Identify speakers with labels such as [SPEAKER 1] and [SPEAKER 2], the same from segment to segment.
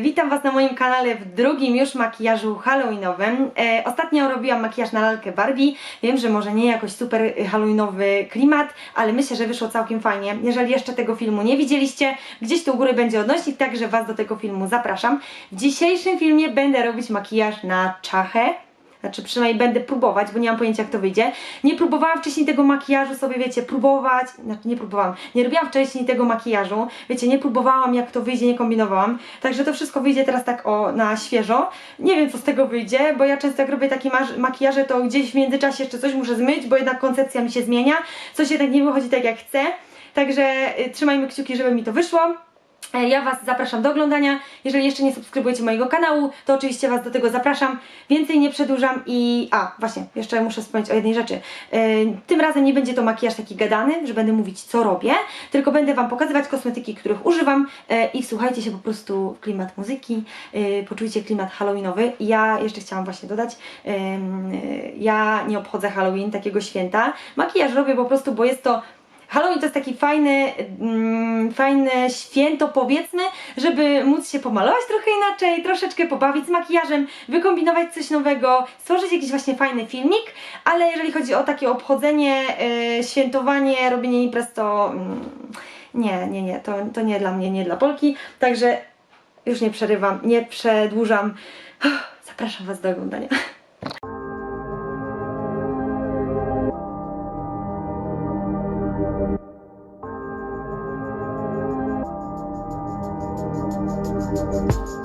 [SPEAKER 1] Witam Was na moim kanale w drugim już makijażu halloweenowym. E, ostatnio robiłam makijaż na lalkę Barbie. Wiem, że może nie jakoś super halloweenowy klimat, ale myślę, że wyszło całkiem fajnie. Jeżeli jeszcze tego filmu nie widzieliście, gdzieś tu u góry będzie odnośnik, także Was do tego filmu zapraszam. W dzisiejszym filmie będę robić makijaż na czachę. Znaczy przynajmniej będę próbować, bo nie mam pojęcia jak to wyjdzie. Nie próbowałam wcześniej tego makijażu sobie, wiecie, próbować. Znaczy nie próbowałam. Nie robiłam wcześniej tego makijażu. Wiecie, nie próbowałam jak to wyjdzie, nie kombinowałam. Także to wszystko wyjdzie teraz tak o na świeżo. Nie wiem co z tego wyjdzie, bo ja często jak robię takie makijaże, to gdzieś w międzyczasie jeszcze coś muszę zmyć, bo jednak koncepcja mi się zmienia. Coś jednak nie wychodzi tak jak chcę. Także y, trzymajmy kciuki, żeby mi to wyszło. E, Ja Was zapraszam do oglądania. Jeżeli jeszcze nie subskrybujecie mojego kanału, to oczywiście Was do tego zapraszam. Więcej nie przedłużam i... A, właśnie, jeszcze muszę wspomnieć o jednej rzeczy. E, Tym razem nie będzie to makijaż taki gadany, że będę mówić co robię, tylko będę Wam pokazywać kosmetyki, których używam e, i wsłuchajcie się po prostu w klimat muzyki, e, poczujcie klimat halloweenowy. Ja jeszcze chciałam właśnie dodać, e, ja nie obchodzę Halloween, takiego święta. Makijaż robię po prostu, bo jest to Halloween to jest taki fajny, mm, fajne święto powiedzmy, żeby móc się pomalować trochę inaczej, troszeczkę pobawić z makijażem, wykombinować coś nowego, stworzyć jakiś właśnie fajny filmik, ale jeżeli chodzi o takie obchodzenie, y, świętowanie, robienie imprez, to mm, nie, nie, nie, to, to nie dla mnie, nie dla Polki, także już nie przerywam, nie przedłużam. Zapraszam Was do oglądania. Thank you.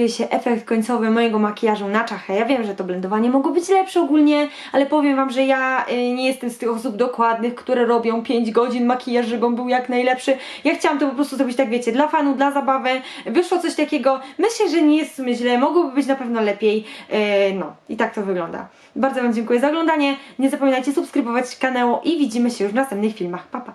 [SPEAKER 1] Prezentuje się efekt końcowy mojego makijażu na czachę. Ja wiem, że to blendowanie mogło być lepsze ogólnie, ale powiem Wam, że ja y, nie jestem z tych osób dokładnych, które robią 5 godzin makijaż, żeby on był jak najlepszy. Ja chciałam to po prostu zrobić tak, wiecie, dla fanu, dla zabawy. Wyszło coś takiego. Myślę, że nie jest źle, mogłoby być na pewno lepiej. Y, no i tak to wygląda. Bardzo Wam dziękuję za oglądanie. Nie zapominajcie subskrybować kanału i widzimy się już w następnych filmach. Pa, pa.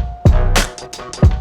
[SPEAKER 1] Thank you.